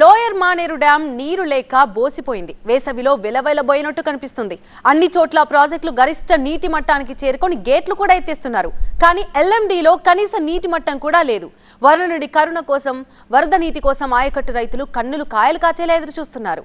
Lower Maneru dam నీరు లేక బోసిపోయింది. వేసవిలో వెలవెలబోయినట్టు కనిపిస్తుంది. అన్ని చోట్ల ప్రాజెక్టులు గరిష్ట నీటి మట్టానికి చేరుకొని గేట్లు కూడా ఎత్తేస్తున్నారు. కానీ ఎల్ఎండిలో కనీస నీటి మట్టం కూడా లేదు. వరుణుడి కరుణ కోసం వరద నీటి కోసం ఆయకట్టు రైతులు కన్నులు కాయలు కాచేలా ఎదురు చూస్తున్నారు.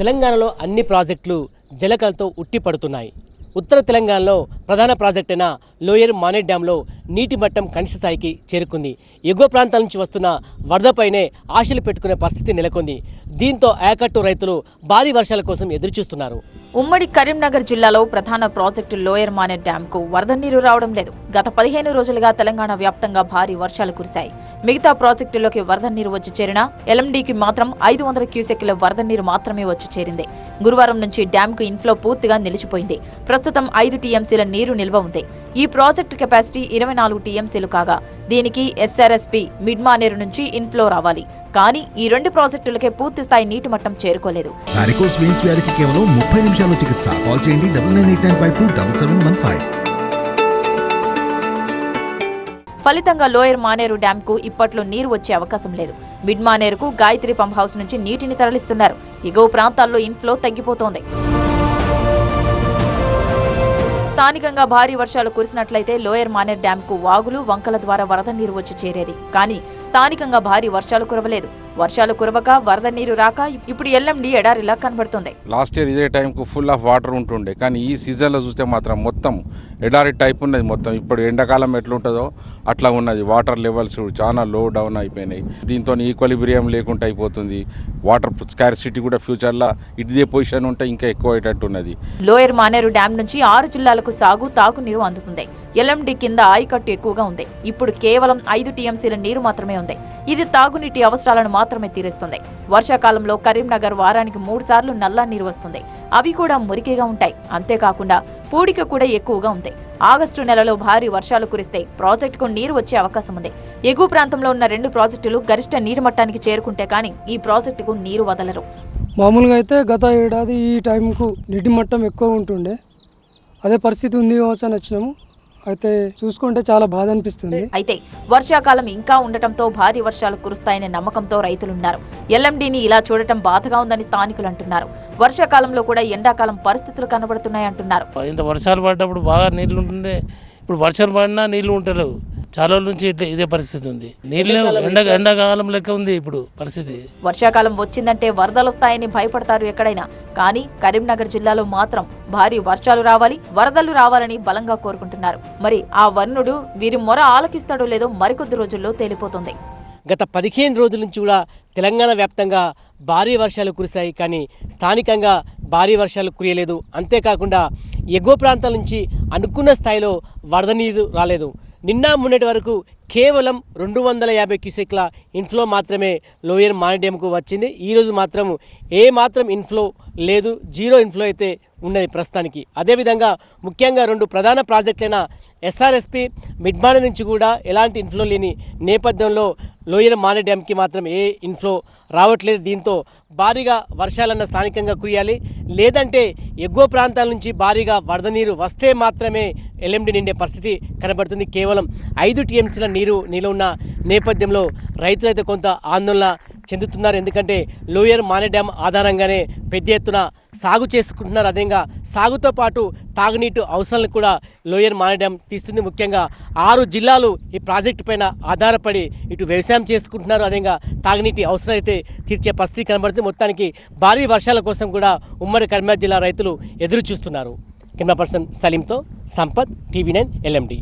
తెలంగాణలో అన్ని ప్రాజెక్టులు జలకలతో ఉట్టిపడుతున్నాయి ఉత్తర తెలంగాణలో ప్రధాన ప్రాజెక్టైన అయిన లోయర్ మానే డ్యాంలో నీటి మట్టం కనిష్ట స్థాయికి చేరుకుంది. ఎగువ ప్రాంతాల నుంచి వస్తున్న వరదపైనే ఆశలు పెట్టుకునే పరిస్థితి నెలకొంది. దీంతో ఏకట్టు రైతులు భారీ వర్షాల కోసం ఎదురుచూస్తున్నారు. ఉమ్మడి కరీంనగర్ జిల్లాలో ప్రధాన ప్రాజెక్టు లోయర్ మానే డ్యాంకు వరద నీరు రావడం లేదు. గత పదిహేను రోజులుగా తెలంగాణ వ్యాప్తంగా భారీ వర్షాలు కురిశాయి. మిగతా ప్రాజెక్టుల్లోకి వరద నీరు వచ్చి చేరినా ఎల్ఎండికి మాత్రం ఐదు వందల క్యూసెక్ల వరద నీరు మాత్రమే వచ్చి చేరింది. గురువారం నుంచి డ్యాంకు ఇన్ఫ్లో పూర్తిగా నిలిచిపోయింది. ప్రస్తుతం ఐదు టీఎంసీల నీరు నిల్వ ఉంది. ఈ ప్రాజెక్టు కెపాసిటీ ఇరవై నాలుగు టీఎంసీలు కాగా దీనికి ఎస్ఆర్ఎస్పి మిడ్ మానేరు నుంచి ఇన్ఫ్లో రావాలి. కానీ ఈ రెండు ప్రాజెక్టులకే పూర్తి స్థాయి నీటి మట్టం చేరుకోలేదు. వారికోస్ వెయిన్స్ వ్యాధికి కేవలం ముప్పై నిమిషాల్లో చికిత్స. కాల్ చేయండి double nine eight nine five two double seven one five. ఫలితంగా లోయర్ మానేరు డ్యాంకు ఇప్పట్లో నీరు వచ్చే అవకాశం లేదు. మిడ్ మానేరుకు గాయత్రి పంప్ హౌస్ నుంచి నీటిని తరలిస్తున్నారు. ఎగువ ప్రాంతాల్లో ఇన్ఫ్లో తగ్గిపోతోంది. స్థానికంగా భారీ వర్షాలు కురిసినట్లయితే లోయర్ మానేర్ డ్యాంకు వాగులు వంకల ద్వారా వరద నీరు వచ్చి చేరేది. కానీ స్థానికంగా భారీ వర్షాలు కురవలేదు. వర్షాలు కురవక వరద నీరు రాక ఇప్పుడు ఎల్ఎండి ఎడారిలా కనబడుతోంది. లాస్ట్ ఇయర్ ఇదే టైంకు ఫుల్ ఆఫ్ వాటర్ ఉంటుండే. కానీ ఈ సీజన్లో చూస్తే మాత్రం మొత్తం ఎడారి టైప్ ఉన్నది మొత్తం. ఇప్పుడు ఎండాకాలం ఎట్లుంటుందో అట్లా ఉన్నది. వాటర్ లెవెల్స్ చాలా లో డౌన్ అయిపోయినాయి. దీంతో ఈక్వలిబ్రియం లేకుండా అయిపోతుంది. వాటర్ స్కార్సిటీ కూడా ఫ్యూచర్లో ఇదే పొజిషన్ ఉంటే ఇంకా ఎక్కువ అయ్యేటట్టు ఉన్నది. లోయర్ మానేరు డ్యాం నుంచి ఆరు జిల్లాలకు సాగు తాగునీరు అందుతుంది. ఎల్ఎండి కింద ఆయకట్టు ఎక్కువగా ఉంది. ఇప్పుడు కేవలం ఐదు టీఎంసీల నీరు మాత్రమే ఉంది. ఇది తాగునీటి అవసరాలను మాత్రమే తీరుస్తుంది. వర్షాకాలంలో కరీంనగర్ వారానికి మూడు సార్లు నల్లా నీరు వస్తుంది. అవి కూడా మురికిగా ఉంటాయి. అంతేకాకుండా పూడిక కూడా ఎక్కువగా ఉంది. ఆగస్టు నెలలో భారీ వర్షాలు కురిస్తే ప్రాజెక్టుకు నీరు వచ్చే అవకాశం ఉంది. ఎగువ ప్రాంతంలో ఉన్న రెండు ప్రాజెక్టులు గరిష్ట నీరు మట్టానికి చేరుకుంటే కానీ ఈ ప్రాజెక్టుకు నీరు వదలరు. మామూలుగా అయితే గత ఏడాది ఈ టైంకు నీటి మట్టం ఎక్కువ ఉంటుండే. అదే పరిస్థితి ఉంది కావచ్చు వచ్చినాము. అయితే చూసుకుంటే చాలా బాధ అనిపిస్తుంది అయితే వర్షాకాలం ఇంకా ఉండటంతో భారీ వర్షాలు కురుస్తాయనే నమ్మకంతో రైతులున్నారు. ఎల్ఎండిని ఇలా చూడటం బాధగా ఉందని స్థానికులు అంటున్నారు. వర్షాకాలంలో కూడా ఎండాకాలం పరిస్థితులు కనబడుతున్నాయంటున్నారు. ఇంత వర్షాలు పడ్డప్పుడు బాగా నీళ్ళు ఉంటుండే. ఇప్పుడు వర్షాలు పడినా నీళ్ళు ఉంటలేవు చాలా రోజుల నుంచి ఇదే పరిస్థితి ఉంది. నీళ్ళు. ఎండ ఎండాకాలం లెక్క ఉంది ఇప్పుడు పరిస్థితి. వర్షాకాలం వచ్చిందంటే వరదలొస్తాయని భయపడతారు ఎక్కడైనా. కానీ కరీంనగర్ జిల్లాలో మాత్రం భారీ వర్షాలు రావాలి వరదలు రావాలని బలంగా కోరుకుంటున్నారు. మరి ఆ వర్ణుడు వీరి మొర ఆలకిస్తాడో లేదో మరికొద్ది రోజుల్లో తేలిపోతుంది. గత పదిహేను రోజుల నుంచి కూడా తెలంగాణ వ్యాప్తంగా భారీ వర్షాలు కురిశాయి. కానీ స్థానికంగా భారీ వర్షాలు కురియలేదు. అంతేకాకుండా ఎగువ ప్రాంతాల నుంచి అనుకున్న స్థాయిలో వరద నీరు రాలేదు. నిన్న మొన్నటి వరకు కేవలం రెండు వందల యాభై క్యూసెక్ల ఇన్ఫ్లో మాత్రమే లోయర్ మానిడ్యంకు వచ్చింది. ఈరోజు మాత్రం ఏ మాత్రం ఇన్ఫ్లో లేదు జీరో ఇన్ఫ్లో అయితే ఉన్నది ప్రస్తుతానికి. అదేవిధంగా ముఖ్యంగా రెండు ప్రధాన ప్రాజెక్టులైన ఎస్ఆర్ఎస్పి మిడ్మాన నుంచి కూడా ఎలాంటి ఇన్ఫ్లో లేని నేపథ్యంలో లోయర్ మానే డ్యాంకి మాత్రం ఏ ఇన్ఫ్లో రావట్లేదు. దీంతో భారీగా వర్షాలన్న స్థానికంగా కురియాలి. లేదంటే ఎగువ ప్రాంతాల నుంచి భారీగా వరద నీరు వస్తే మాత్రమే ఎల్ఎండి నిండే పరిస్థితి కనబడుతుంది. కేవలం ఐదు టీఎంసీల నీరు నిలువ ఉన్న నేపథ్యంలో రైతులైతే కొంత ఆందోళన చెందుతున్నారు. ఎందుకంటే లోయర్ మానే డ్యామ్ ఆధారంగానే పెద్ద ఎత్తున సాగు చేసుకుంటున్నారు. అదేవిధంగా సాగుతో పాటు తాగునీటి అవసరాలను కూడా లోయర్ మానే డ్యామ్ తీస్తుంది. ముఖ్యంగా ఆరు జిల్లాలు ఈ ప్రాజెక్టు పైన ఆధారపడి ఇటు వ్యవసాయం చేసుకుంటున్నారు. అదేవిధంగా తాగునీటి అవసరం అయితే తీర్చే పరిస్థితి కనబడుతుంది. మొత్తానికి భారీ వర్షాల కోసం కూడా ఉమ్మడి కరీంనగర్ జిల్లా రైతులు ఎదురు చూస్తున్నారు కెమెరా పర్సన్ సలీంతో సంపత్ టీవీ నైన్ ఎల్ఎండి.